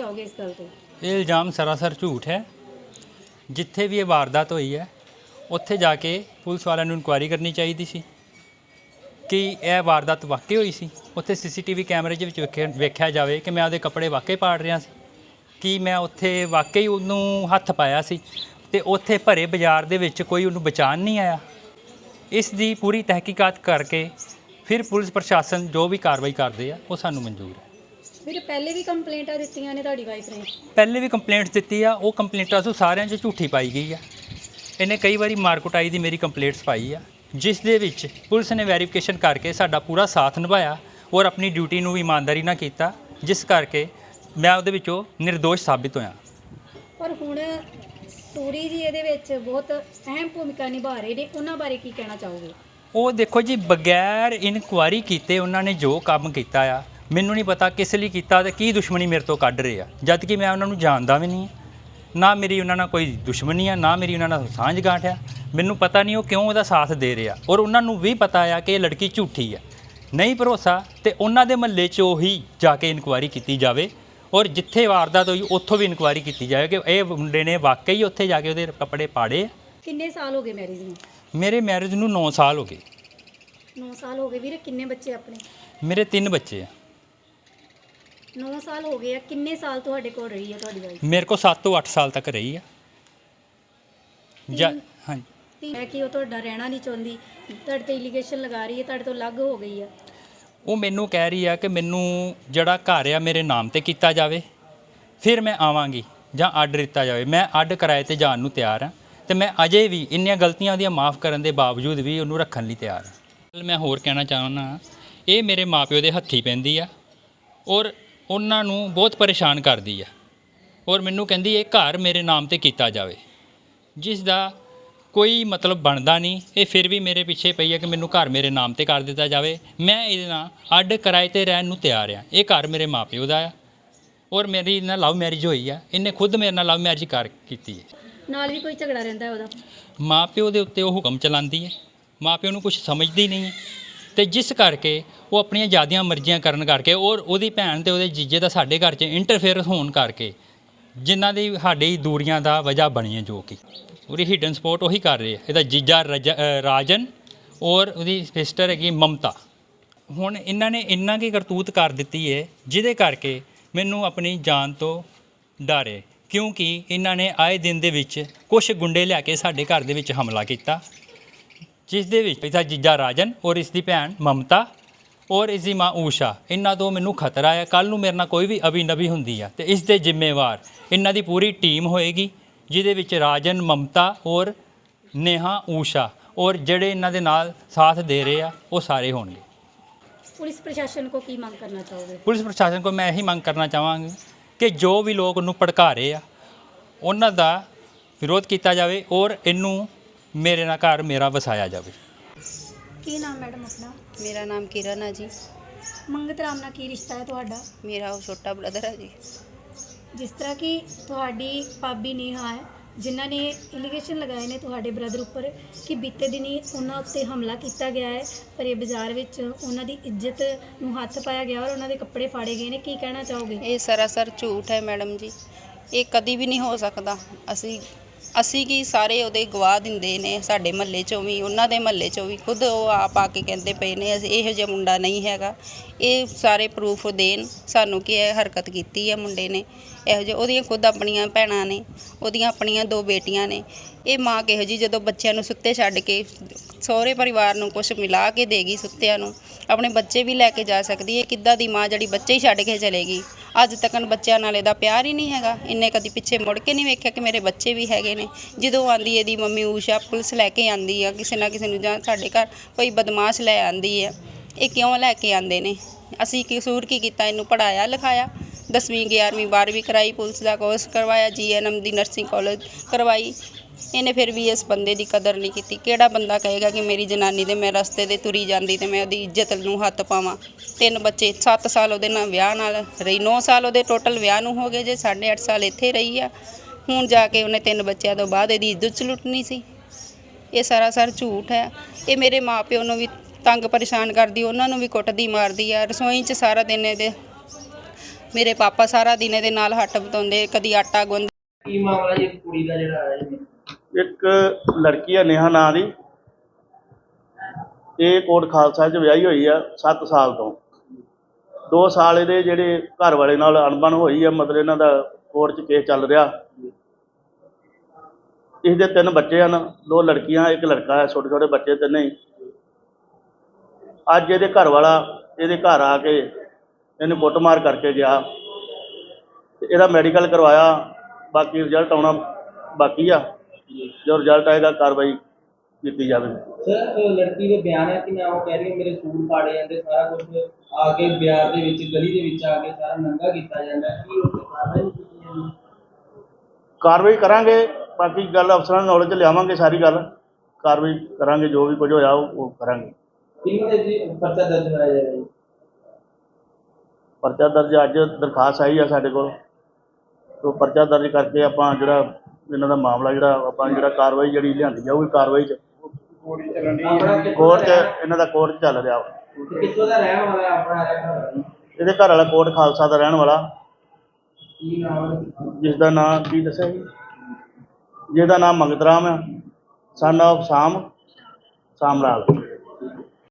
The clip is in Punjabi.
ਚਾਹੋਗੇ ਇਸ ਗੱਲ ਤੇ? ਇਹ ਇਲਜ਼ਾਮ ਸਰਾਸਰ ਝੂਠ ਹੈ। ਜਿੱਥੇ ਵੀ ਇਹ ਵਾਰਦਾਤ ਹੋਈ ਹੈ, ਉੱਥੇ ਜਾ ਕੇ ਪੁਲਿਸ ਵਾਲਿਆਂ ਨੂੰ ਇਨਕੁਆਇਰੀ ਕਰਨੀ ਚਾਹੀਦੀ ਸੀ ਕਿ ਇਹ ਵਾਰਦਾਤ ਵਾਕਈ ਹੋਈ ਸੀ। ਉੱਥੇ ਸੀਸੀਟੀਵੀ ਕੈਮਰੇ ਦੇ ਵਿੱਚ ਵੇਖਿਆ ਵੇਖਿਆ ਜਾਵੇ ਕਿ ਮੈਂ ਉਹਦੇ ਕੱਪੜੇ ਵਾਕਈ ਪਾੜ ਰਿਹਾ ਸੀ, ਕਿ ਮੈਂ ਉੱਥੇ ਵਾਕਈ ਉਹਨੂੰ ਹੱਥ ਪਾਇਆ ਸੀ ਤੇ ਉੱਥੇ ਭਰੇ ਬਾਜ਼ਾਰ ਦੇ ਵਿੱਚ ਕੋਈ ਉਹਨੂੰ ਬਚਾਉਣ ਨਹੀਂ ਆਇਆ। ਇਸ ਦੀ ਪੂਰੀ ਤਹਿਕੀਕਾਤ ਕਰਕੇ ਫਿਰ ਪੁਲਿਸ ਪ੍ਰਸ਼ਾਸਨ ਜੋ ਵੀ ਕਾਰਵਾਈ ਕਰਦੇ ਆ, ਉਹ ਸਾਨੂੰ ਮਨਜ਼ੂਰ ਹੈ। ਪਹਿਲੇ ਵੀ ਕੰਪਲੇਂਟਾਂ ਦਿੱਤੀਆਂ ਨੇ ਤੁਹਾਡੀ ਵਾਈਫ ਨੇ? ਪਹਿਲੇ ਵੀ ਕੰਪਲੇਂਟਸ ਦਿੱਤੀ ਆ ਉਹ ਕੰਪਲੇਂਟਾਂ ਤੋਂ ਸਾਰਿਆਂ 'ਚ ਝੂਠੀ ਪਾਈ ਗਈ ਆ। ਇਹਨੇ ਕਈ ਵਾਰੀ ਮਾਰਕੁਟਾਈ ਦੀ ਮੇਰੀ ਕੰਪਲੇਂਟਸ ਪਾਈ ਆ। ਜਿਸ ਦੇ ਵਿੱਚ ਪੁਲਿਸ ਨੇ ਵੈਰੀਫਿਕੇਸ਼ਨ ਕਰਕੇ ਸਾਡਾ ਪੂਰਾ ਸਾਥ ਨਿਭਾਇਆ ਔਰ ਆਪਣੀ ਡਿਊਟੀ ਨੂੰ ਵੀ ਇਮਾਨਦਾਰੀ ਨਾਲ ਕੀਤਾ ਜਿਸ ਕਰਕੇ ਮੈਂ ਉਹਦੇ ਵਿੱਚੋਂ ਨਿਰਦੋਸ਼ ਸਾਬਿਤ ਹੋਇਆ। ਪਰ ਹੁਣ ਸੂਰੀ ਜੀ ਇਹਦੇ ਵਿੱਚ ਬਹੁਤ ਅਹਿਮ ਭੂਮਿਕਾ ਨਿਭਾ ਰਹੇ ਨੇ ਉਹਨਾਂ ਬਾਰੇ ਕੀ ਕਹਿਣਾ ਚਾਹੋਗੇ? ਉਹ ਦੇਖੋ ਜੀ ਬਗੈਰ ਇਨਕੁਆਰੀ ਕੀਤੇ ਉਹਨਾਂ ਨੇ ਜੋ ਕੰਮ ਕੀਤਾ ਆ ਮੈਨੂੰ ਨਹੀਂ ਪਤਾ ਕਿਸ ਲਈ ਕੀਤਾ ਤੇ ਕੀ ਦੁਸ਼ਮਣੀ ਮੇਰੇ ਤੋਂ ਕੱਢ ਰਹੇ ਆ। ਜਦ ਕਿ ਮੈਂ ਉਹਨਾਂ ਨੂੰ ਜਾਣਦਾ ਵੀ ਨਹੀਂ ਨਾ ਮੇਰੀ ਉਹਨਾਂ ਨਾਲ ਕੋਈ ਦੁਸ਼ਮਣੀ ਆ ਨਾ ਮੇਰੀ ਉਹਨਾਂ ਨਾਲ ਸਾਂਝ ਗਾਂਠ ਆ। ਮੈਨੂੰ ਪਤਾ ਨਹੀਂ ਉਹ ਕਿਉਂ ਉਹਦਾ ਸਾਥ ਦੇ ਰਿਹਾ ਔਰ ਉਹਨਾਂ ਨੂੰ ਵੀ ਪਤਾ ਆ ਕਿ ਇਹ ਲੜਕੀ ਝੂਠੀ ਆ। ਨਹੀਂ ਭਰੋਸਾ ਤੇ ਉਹਨਾਂ ਦੇ ਮਹੱਲੇ 'ਚ ਉਹੀ ਜਾ ਕੇ ਇਨਕੁਆਰੀ ਕੀਤੀ ਜਾਵੇ। ਔਰ ਜਿੱਥੇ ਵਾਰਦਾਤ ਹੋਈ ਉੱਥੋਂ ਵੀ ਇਨਕੁਆਰੀ ਕੀਤੀ ਜਾਵੇ ਕਿ ਇਹ ਮੁੰਡੇ ਨੇ ਵਾਕਈ ਉੱਥੇ ਜਾ ਕੇ ਉਹਦੇ ਕੱਪੜੇ ਪਾੜੇ। ਕਿੰਨੇ ਸਾਲ ਹੋ ਗਏ ਮੈਰਿਜ ਨੂੰ? ਮੇਰੇ ਮੈਰਿਜ ਨੂੰ 9 ਸਾਲ ਹੋ ਗਏ। 9 ਸਾਲ ਹੋ ਗਏ ਵੀਰੇ ਕਿੰਨੇ ਬੱਚੇ ਆਪਣੇ? ਮੇਰੇ ਤਿੰਨ ਬੱਚੇ ਆ। 9 ਸਾਲ ਹੋ ਗਏ ਆ ਕਿੰਨੇ ਸਾਲ ਤੁਹਾਡੇ ਕੋਲ ਰਹੀ ਹੈ ਤੁਹਾਡੀ ਵਾਈਫ ਮੇਰੇ ਕੋਲ 7 ਤੋਂ 8 ਸਾਲ ਤੱਕ ਰਹੀ ਆ। ਜਾਂ ਹਾਂਜੀ। ਹੈ ਕਿ ਉਹ ਤੁਹਾਡਾ ਰਹਿਣਾ ਨਹੀਂ ਚਾਹੁੰਦੀ ਤੁਹਾਡੇ ਤੇ ਇਲੀਗੇਸ਼ਨ ਲਗਾ ਰਹੀ ਹੈ ਤੁਹਾਡੇ ਤੋਂ ਅਲੱਗ ਹੋ ਗਈ ਹੈ ਉਹ ਮੈਨੂੰ ਕਹਿ ਰਹੀ ਆ ਕਿ ਮੈਨੂੰ ਜਿਹੜਾ ਘਰ ਆ ਮੇਰੇ ਨਾਮ ਤੇ ਕੀਤਾ ਜਾਵੇ ਫਿਰ ਮੈਂ ਆਵਾਂਗੀ ਜਾਂ ਅੱਡ ਦਿੱਤਾ ਜਾਵੇ। ਮੈਂ ਅੱਡ ਕਿਰਾਏ ਤੇ ਜਾਣ ਨੂੰ ਤਿਆਰ ਹਾਂ ਤੇ ਮੈਂ ਅਜੇ ਵੀ ਇੰਨੀਆਂ ਗਲਤੀਆਂ ਉਹਦੀਆਂ ਮਾਫ ਕਰਨ ਦੇ ਬਾਵਜੂਦ ਵੀ ਉਹਨੂੰ ਰੱਖਣ ਲਈ ਤਿਆਰ ਹਾਂ ਮੈਂ ਹੋਰ ਕਹਿਣਾ ਚਾਹੁੰਦਾ ਇਹ ਮੇਰੇ ਮਾਪਿਓ ਦੇ ਹੱਥੀ ਪੈਂਦੀ ਆ ਔਰ ਉਹਨਾਂ ਨੂੰ ਬਹੁਤ ਪਰੇਸ਼ਾਨ ਕਰਦੀ ਆ। ਔਰ ਮੈਨੂੰ ਕਹਿੰਦੀ ਇਹ ਘਰ ਮੇਰੇ ਨਾਮ ਤੇ ਕੀਤਾ ਜਾਵੇ। ਜਿਸ ਦਾ ਕੋਈ ਮਤਲਬ ਬਣਦਾ ਨਹੀਂ। ਇਹ ਫਿਰ ਵੀ ਮੇਰੇ ਪਿੱਛੇ ਪਈ ਹੈ ਕਿ ਮੈਨੂੰ ਘਰ ਮੇਰੇ ਨਾਮ ਤੇ ਕਰ ਦਿੱਤਾ ਜਾਵੇ। ਮੈਂ ਇਹਦੇ ਨਾਲ ਅੱਡ ਕਿਰਾਏ ਤੇ ਰਹਿਣ ਨੂੰ ਤਿਆਰ ਆ। ਇਹ ਘਰ ਮੇਰੇ ਮਾਪਿਓ ਦਾ ਆ। ਔਰ ਮੇਰੀ ਇਹਦੇ ਨਾਲ ਲਵ ਮੈਰਿਜ ਹੋਈ ਆ। ਇਹਨੇ ਖੁਦ ਮੇਰੇ ਨਾਲ ਲਵ ਮੈਰਿਜ ਕਰ ਕੀਤੀ ਹੈ ਨਾਲ ਵੀ ਕੋਈ ਝਗੜਾ ਰਹਿੰਦਾ ਉਹਦਾ? ਮਾਪਿਓ ਦੇ ਉੱਤੇ ਉਹ ਹੁਕਮ ਚਲਾਉਂਦੀ ਹੈ ਮਾਪਿਓ ਨੂੰ ਕੁਝ ਸਮਝਦੀ ਨਹੀਂ ਹੈ ਤੇ ਜਿਸ ਕਰਕੇ ਉਹ ਆਪਣੀਆਂ ਜਿਆਦੀਆਂ ਮਰਜ਼ੀਆਂ ਕਰਨ ਕਰਕੇ ਔਰ ਉਹਦੀ ਭੈਣ ਤੇ ਉਹਦੇ ਜੀਜੇ ਦਾ ਸਾਡੇ ਘਰ 'ਚ ਇੰਟਰਫੇਅਰ ਹੋਣ ਕਰਕੇ ਜਿਨ੍ਹਾਂ ਦੀ ਸਾਡੀ ਦੂਰੀਆਂ ਦਾ ਵਜ੍ਹਾ ਬਣੀ ਹੈ ਜੋ ਕਿ। ਉਹਦੀ ਹਿਡਨ ਸਪੋਰਟ ਉਹੀ ਕਰ ਰਹੀ ਹੈ। ਇਹਦਾ ਜੀਜਾ ਰਜ- ਰਾਜਨ ਔਰ ਉਹਦੀ ਸਿਸਟਰ ਹੈਗੀ ਮਮਤਾ। ਹੁਣ ਇਹਨਾਂ ਨੇ ਇੰਨਾ ਕੀ ਕਰਤੂਤ ਕਰ ਦਿੱਤੀ ਹੈ ਜਿਹਦੇ ਕਰਕੇ ਮੈਨੂੰ ਆਪਣੀ ਜਾਨ ਤੋਂ ਡਰ ਹੈ। ਕਿਉਂਕਿ ਇਹਨਾਂ ਨੇ ਆਏ ਦਿਨ ਦੇ ਵਿੱਚ ਕੁਝ ਗੁੰਡੇ ਲਿਆ ਕੇ ਸਾਡੇ ਘਰ ਦੇ ਵਿੱਚ ਹਮਲਾ ਕੀਤਾ, ਜਿਸ ਦੇ ਵਿੱਚ ਇਹਦਾ ਜੀਜਾ ਰਾਜਨ ਔਰ ਇਸ ਦੀ ਭੈਣ ਮਮਤਾ ਔਰ ਇਸ ਦੀ ਮਾਂ ਊਸ਼ਾ ਇਹਨਾਂ ਤੋਂ ਮੈਨੂੰ ਖਤਰਾ ਹੈ ਕੱਲ ਨੂੰ ਮੇਰੇ ਨਾਲ ਕੋਈ ਵੀ ਅਭਿਨਵੀ ਹੁੰਦੀ ਆ ਤੇ ਇਸ ਦੇ ਜ਼ਿੰਮੇਵਾਰ ਇਹਨਾਂ ਦੀ ਪੂਰੀ ਟੀਮ ਹੋਏਗੀ ਜਿਹਦੇ ਵਿੱਚ ਰਾਜਨ ਮਮਤਾ ਔਰ ਨੇਹਾ ਊਸ਼ਾ ਔਰ ਜਿਹੜੇ ਇਹਨਾਂ ਦੇ ਨਾਲ ਸਾਥ ਦੇ ਰਹੇ ਆ ਉਹ ਸਾਰੇ ਹੋਣਗੇ। ਪੁਲਿਸ ਪ੍ਰਸ਼ਾਸਨ ਕੋ ਕੀ ਮੰਗ ਕਰਨਾ ਚਾਹੋਗੇ? ਪੁਲਿਸ ਪ੍ਰਸ਼ਾਸਨ ਕੋਲ ਮੈਂ ਇਹੀ ਮੰਗ ਕਰਨਾ ਚਾਹਾਂਗਾ ਕਿ ਜੋ ਵੀ ਲੋਕ ਉਹਨੂੰ ਭੜਕਾ ਰਹੇ ਆ ਉਹਨਾਂ ਦਾ ਵਿਰੋਧ ਕੀਤਾ ਜਾਵੇ ਔਰ ਇਹਨੂੰ ਮੇਰੇ ਨਾਲ ਘਰ ਮੇਰਾ ਵਸਾਇਆ ਜਾਵੇ। ਕੀ ਨਾਮ ਮੈਡਮ ਆਪਣਾ? ਮੇਰਾ ਨਾਮ ਕਿਰਨ ਹੈ ਜੀ। ਮੰਗਤ ਰਾਮ ਨਾਲ ਕੀ ਰਿਸ਼ਤਾ ਹੈ ਤੁਹਾਡਾ? ਮੇਰਾ ਉਹ ਛੋਟਾ ਬ੍ਰਦਰ ਹੈ ਜੀ। ਜਿਸ ਤਰ੍ਹਾਂ ਕਿ ਤੁਹਾਡੀ ਭਾਬੀ ਨੇਹਾ ਹੈ ਜਿਨ੍ਹਾਂ ਨੇ ਇਲੀਗੇਸ਼ਨ ਲਗਾਏ ਨੇ ਤੁਹਾਡੇ ਬ੍ਰਦਰ ਉੱਪਰ ਕਿ ਬੀਤੇ ਦਿਨੀ ਉਹਨਾਂ ਉੱਤੇ ਹਮਲਾ ਕੀਤਾ ਗਿਆ ਹੈ ਪਰ ਇਹ ਬਾਜ਼ਾਰ ਵਿੱਚ ਉਹਨਾਂ ਦੀ ਇੱਜ਼ਤ ਨੂੰ ਹੱਥ ਪਾਇਆ ਗਿਆ ਔਰ ਉਹਨਾਂ ਦੇ ਕੱਪੜੇ ਫਾੜੇ ਗਏ ਨੇ। ਕੀ ਕਹਿਣਾ ਚਾਹੋਗੇ? ਇਹ ਸਰਾਸਰ ਝੂਠ ਹੈ ਮੈਡਮ ਜੀ। ਇਹ ਕਦੀ ਵੀ ਨਹੀਂ ਹੋ ਸਕਦਾ। ਅਸੀਂ ਅਸੀਂ ਕੀ ਸਾਰੇ ਉਹਦੇ ਗਵਾਹ ਦਿੰਦੇ ਨੇ ਸਾਡੇ ਮਹੱਲੇ ਚੋਂ ਵੀ, ਉਹਨਾਂ ਦੇ ਮਹੱਲੇ ਚੋਂ ਵੀ, ਖੁਦ ਉਹ ਆਪ ਆ ਕੇ ਕਹਿੰਦੇ ਪਏ ਨੇ, ਅਸੀਂ ਇਹੋ ਜਿਹਾ ਮੁੰਡਾ ਨਹੀਂ ਹੈਗਾ। ਇਹ ਸਾਰੇ ਪ੍ਰੂਫ ਦੇਣ ਸਾਨੂੰ ਕਿ ਇਹ ਹਰਕਤ ਕੀਤੀ ਹੈ ਮੁੰਡੇ ਨੇ। ਇਹੋ ਜਿਹੇ, ਉਹਦੀਆਂ ਖੁਦ ਆਪਣੀਆਂ ਭੈਣਾਂ ਨੇ, ਉਹਦੀਆਂ ਆਪਣੀਆਂ ਦੋ ਬੇਟੀਆਂ ਨੇ। ਇਹ ਮਾਂ ਕਿਹੋ ਜੀ ਜਦੋਂ ਬੱਚਿਆਂ ਨੂੰ ਸੁੱਤੇ ਛੱਡ ਕੇ ਸਹੁਰੇ ਪਰਿਵਾਰ ਨੂੰ ਕੁਝ ਮਿਲਾ ਕੇ ਦੇਗੀ ਸੁੱਤਿਆਂ ਨੂੰ ਆਪਣੇ ਬੱਚੇ ਵੀ ਲੈ ਕੇ ਜਾ ਸਕਦੀ ਹੈ। ਕਿੱਦਾਂ ਦੀ ਮਾਂ ਜਿਹੜੀ ਬੱਚੇ ਹੀ ਛੱਡ ਕੇ ਚਲੇਗੀ? ਅੱਜ ਤੱਕਨ ਬੱਚਿਆਂ ਨਾਲ ਇਹਦਾ ਪਿਆਰ ਹੀ ਨਹੀਂ ਹੈਗਾ। ਇੰਨੇ ਕਦੀ ਪਿੱਛੇ ਮੁੜ ਕੇ ਨਹੀਂ ਵੇਖਿਆ ਕਿ ਮੇਰੇ ਬੱਚੇ ਵੀ ਹੈਗੇ ਨੇ। ਜਦੋਂ ਆਂਦੀ ਇਹਦੀ ਮੰਮੀ ਊਸ਼ਾ ਪੁਲਿਸ ਲੈ ਕੇ ਆਂਦੀ ਆ, ਕਿਸੇ ਨਾ ਕਿਸੇ ਨੂੰ ਜਾਂ ਸਾਡੇ ਘਰ ਕੋਈ ਬਦਮਾਸ਼ ਲੈ ਆਂਦੀ ਹੈ ਇਹ ਕਿਉਂ ਲੈ ਕੇ ਆਂਦੇ ਨੇ? ਅਸੀਂ ਕਸੂਰ ਕੀ ਕੀਤਾ? ਇਹਨੂੰ ਪੜਾਇਆ ਲਿਖਾਇਆ। 10ਵੀਂ 11ਵੀਂ 12ਵੀਂ ਕਰਾਈ, ਪੁਲਿਸ ਦਾ ਕੋਰਸ ਕਰਵਾਇਆ, ਜੀਐਨਐਮ ਦੀ ਨਰਸਿੰਗ ਕਾਲਜ ਕਰਵਾਈ। ਇਹਨੇ ਫਿਰ ਵੀ ਇਸ ਬੰਦੇ ਦੀ ਕਦਰ ਨਹੀਂ ਕੀਤੀ। ਕਿਹੜਾ ਬੰਦਾ ਕਹੇਗਾ ਕਿ ਮੇਰੀ ਜਨਾਨੀ ਦੇ ਮੈਂ ਰਸਤੇ ਤੇ ਤੁਰੀ ਜਾਂਦੀ ਤੇ ਮੈਂ ਉਹਦੀ ਇੱਜ਼ਤ ਨੂੰ ਹੱਥ ਪਾਵਾਂ? ਤਿੰਨ ਬੱਚੇ 7 ਸਾਲ ਉਹਦੇ ਨਾਲ ਵਿਆਹ ਨਾਲ ਰਹੀ 9 ਸਾਲ ਉਹਦੇ ਟੋਟਲ ਵਿਆਹ ਨੂੰ ਹੋ ਗਏ ਜੇ 8.5 ਸਾਲ ਇੱਥੇ ਰਹੀ ਆ। ਹੁਣ ਜਾ ਕੇ ਉਹਨੇ ਤਿੰਨ ਬੱਚਿਆਂ ਤੋਂ ਬਾਅਦ ਇਹਦੀ ਇੱਜ਼ਤ ਚ ਲੁੱਟਣੀ ਸੀ। ਇਹ ਸਾਰਾ ਸਰ ਝੂਠ ਹੈ। ਇਹ ਮੇਰੇ ਮਾਪਿਓ ਨੂੰ ਵੀ ਤੰਗ ਪਰੇਸ਼ਾਨ ਕਰਦੀ, ਉਹਨਾਂ ਨੂੰ ਵੀ ਕੁੱਟਦੀ ਮਾਰਦੀ ਆ। ਰਸੋਈ 'ਚ ਸਾਰਾ ਦਿਨ ਇਹਦੇ, ਮੇਰੇ ਪਾਪਾ ਸਾਰਾ ਦਿਨ ਇਹਦੇ ਨਾਲ ਹੱਟ ਬਤਾਉਂਦੇ ਕਦੀ ਆਟਾ ਗੁੰਨ ਕੀ ਮਾਮਲਾ ਜੀ? ਕੁੜੀ ਦਾ ਜਿਹੜਾ ਆਇਆ ਇੱਕ ਲੜਕੀ ਹੈ ਨੇਹਾ ਨਾਂ ਦੀ। ਇਹ ਕੋਟ ਖਾਲਸਾ 'ਚ ਵਿਆਹੀ ਹੋਈ ਆ 7 ਸਾਲ ਤੋਂ। 2 ਸਾਲ ਇਹਦੇ ਜਿਹੜੇ ਘਰ ਵਾਲੇ ਨਾਲ ਅਣਬਣ ਹੋਈ ਆ, ਮਤਲਬ ਇਹਨਾਂ ਦਾ ਕੋਰਟ 'ਚ ਕੇਸ ਚੱਲ ਰਿਹਾ। ਇਹਦੇ ਤਿੰਨ ਬੱਚੇ ਹਨ, ਦੋ ਲੜਕੀਆਂ, ਇੱਕ ਲੜਕਾ ਹੈ ਛੋਟੇ ਛੋਟੇ ਬੱਚੇ ਤਿੰਨੇ ਹੀ। ਅੱਜ ਇਹਦੇ ਘਰ ਵਾਲਾ, ਇਹਦੇ ਘਰ ਆ ਕੇ ਇਹਨੂੰ ਕੁੱਟਮਾਰ ਕਰਕੇ ਗਿਆ। ਇਹਦਾ ਮੈਡੀਕਲ ਕਰਵਾਇਆ, ਬਾਕੀ ਰਿਜ਼ਲਟ ਆਉਣਾ ਬਾਕੀ ਆ। ਜੋ ਰਿਜ਼ਲਟ ਆਏਗਾ ਕਾਰਵਾਈ ਕੀਤੀ ਜਾਵੇ। ਸਰ ਲੜਕੀ ਦੇ ਬਿਆਨ ਹੈ ਕਿ ਮੈਂ ਉਹ ਕਹਿ ਰਹੀ ਹਾਂ ਮੇਰੇ ਸੂਟ ਪਾੜੇ ਜਾਂਦੇ ਸਾਰਾ ਕੁਝ ਆ ਕੇ ਬਿਆਰ ਦੇ ਵਿੱਚ ਗਲੀ ਦੇ ਵਿੱਚ ਆ ਕੇ ਸਾਰਾ ਨੰਗਾ ਕੀਤਾ ਜਾਂਦਾ ਹੈ। ਕੀ ਉਹ ਕਾਰਵਾਈ ਨਹੀਂ ਕੀਤੀ ਜਾਂਦੀ ਕਾਰਵਾਈ ਕਰਾਂਗੇ ਬਾਕੀ ਗੱਲ ਅਫਸਰਾਂ ਦੀ ਨੌਲੇਜ ਲਿਆਵਾਂਗੇ ਸਾਰੀ ਗੱਲ। ਕਾਰਵਾਈ ਕਰਾਂਗੇ ਜੋ ਵੀ ਕੁਝ ਹੋਇਆ ਉਹ ਉਹ ਕਰਾਂਗੇ। ਕਿੰਨੇ ਜੀ ਪਰਚਾ ਦਰਜ ਕਰਾਇਆ ਜਾਏਗਾ ਜੀ ਪਰਚਾ ਦਰਜ ਅੱਜ ਦਰਖਾਸਤ ਆਈ ਆ ਸਾਡੇ ਕੋਲ। ਤੋਂ ਪਰਚਾ ਦਰਜ ਕਰਕੇ ਆਪਾਂ ਜਿਹੜਾ ਇਹਨਾਂ ਦਾ ਮਾਮਲਾ ਜਿਹੜਾ ਆਪਾਂ ਜਿਹੜਾ ਕਾਰਵਾਈ ਜਿਹੜੀ ਲਿਆਂਦੀ ਜਾਊਗੀ ਕਾਰਵਾਈ ਚ। ਆਪਣਾ ਕਿੱਥੋਂ ਕੋਰਟ 'ਚ ਇਹਨਾਂ ਦਾ ਕੋਰਟ 'ਚ ਚੱਲ ਰਿਹਾ ਵਾ। ਤੇ ਕਿੱਥੋਂ ਦਾ ਰਹਿਣ ਵਾਲਾ ਹੈ ਆਪਣਾ ਰਹਿਣ ਵਾਲਾ? ਜੀ? ਇਹਦੇ ਘਰ ਵਾਲਾ ਕੋਟ ਖਾਲਸਾ ਦਾ ਰਹਿਣ ਵਾਲਾ। ਕੀ ਨਾਮ ਹੈ? ਜਿਸ ਦਾ ਨਾਮ ਕੀ ਦੱਸਿਆ ਜੀ? ਜਿਹਦਾ ਨਾਮ ਮੰਗਤ ਰਾਮ ਹੈ। Son of ਸਾਮ ਸਾਮ Lal